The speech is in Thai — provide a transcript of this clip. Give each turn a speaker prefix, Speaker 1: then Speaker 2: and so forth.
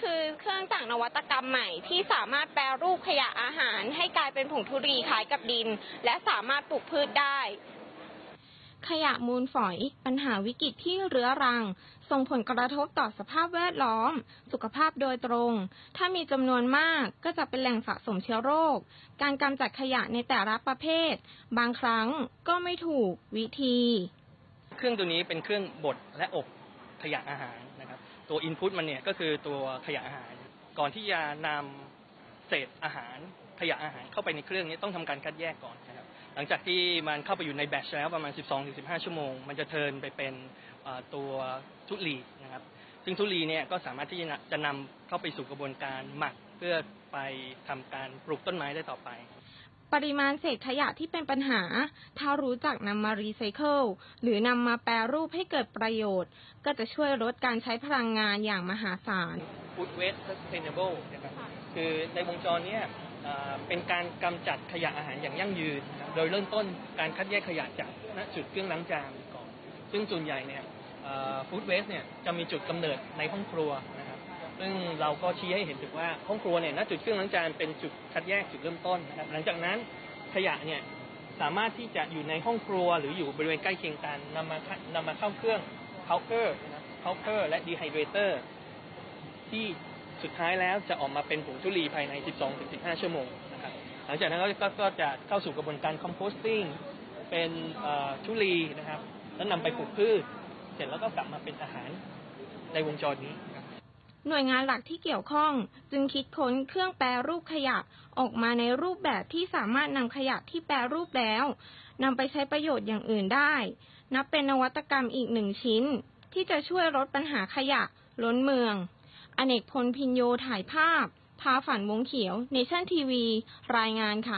Speaker 1: คือเครื่องจักรนวัตกรรมใหม่ที่สามารถแปรรูปขยะอาหารให้กลายเป็นผงธุรีคล้ายกับดิน และสามารถปลูกพืชได้ ขยะมูลฝอย ปัญหาวิกฤตที่เรื้อรัง ส่งผลกระทบต่อสภาพแวดล้อม สุขภาพโดยตรง ถ้ามีจำนวนมากก็จะเป็นแหล่งสะสมเชื้อโรค การกำจัดขยะในแต่ละประเภท บางครั้งก็ไม่ถูกวิธี
Speaker 2: เครื่องตัวนี้เป็นเครื่องบดและอบ ขยะอาหารนะครับ ตัวอินพุตมันเนี่ยก็คือตัวขยะอาหาร ก่อนที่จะนำเศษอาหารขยะอาหารเข้าไปในเครื่องนี้ต้องทำการคัดแยกก่อนนะครับ หลังจากที่มันเข้าไปอยู่ในแบตช์แล้วประมาณ 12-15 ชั่วโมง มันจะเทินไปเป็นตัวทุลีนะครับ ซึ่งทุลีเนี่ยก็สามารถที่จะนำจะนำเข้าไปสู่กระบวนการหมักเพื่อไปทำการปลูกต้นไม้ได้ต่อไป
Speaker 1: ปริมาณเศษขยะที่เป็นปัญหา ถ้ารู้จักนำมารีไซเคิลหรือนำมาแปรรูปให้เกิดประโยชน์ ก็จะช่วยลดการใช้พลังงานอย่างมหาศาล
Speaker 2: Food Waste Sustainable นะครับคือในวงจรนี้เป็นการกำจัดขยะอาหารอย่างยั่งยืน โดยเริ่มต้นการคัดแยกขยะจากณจุดเครื่องล้างจานก่อน ซึ่งส่วนใหญ่เนี่ยฟู้ดเวสเนี่ยจะมีจุดกำเนิดในห้องครัวนะ ซึ่งเราก็ชี้ให้เห็นถึงว่าห้องครัวเนี่ยณจุดเครื่องล้างจานเป็นจุดคัดแยกจุดเริ่มต้นนะครับหลังจากนั้นขยะเนี่ยสามารถที่จะอยู่ในห้องครัวหรืออยู่บริเวณใกล้เคียงกันนำมานำมาเข้าเครื่องเคาน์เตอร์นะครับเคาน์เตอร์และดีไฮเดรเตอร์ที่สุดท้ายแล้วจะออกมาเป็นผงทุลีภายใน 12-15 ชั่วโมงนะครับหลังจากนั้นก็ก็จะเข้าสู่กระบวนการคอมโพสติ้งเป็นเอ่อทุลีนะครับ แล้วนำไปปลูกพืช เสร็จแล้วก็กลับมาเป็นอาหารในวงจรนี้
Speaker 1: หน่วยงานหลักที่เกี่ยวข้องจึงคิดค้นเครื่องแปรรูปขยะออกมาในรูปแบบที่สามารถนำขยะที่แปรรูปแล้วนำไปใช้ประโยชน์อย่างอื่นได้ นับเป็นนวัตกรรมอีกหนึ่งชิ้น ที่จะช่วยลดปัญหาขยะล้นเมือง อเนกพลพินโยถ่ายภาพ พาฝันวงเขียว เนชั่นทีวี รายงานค่ะ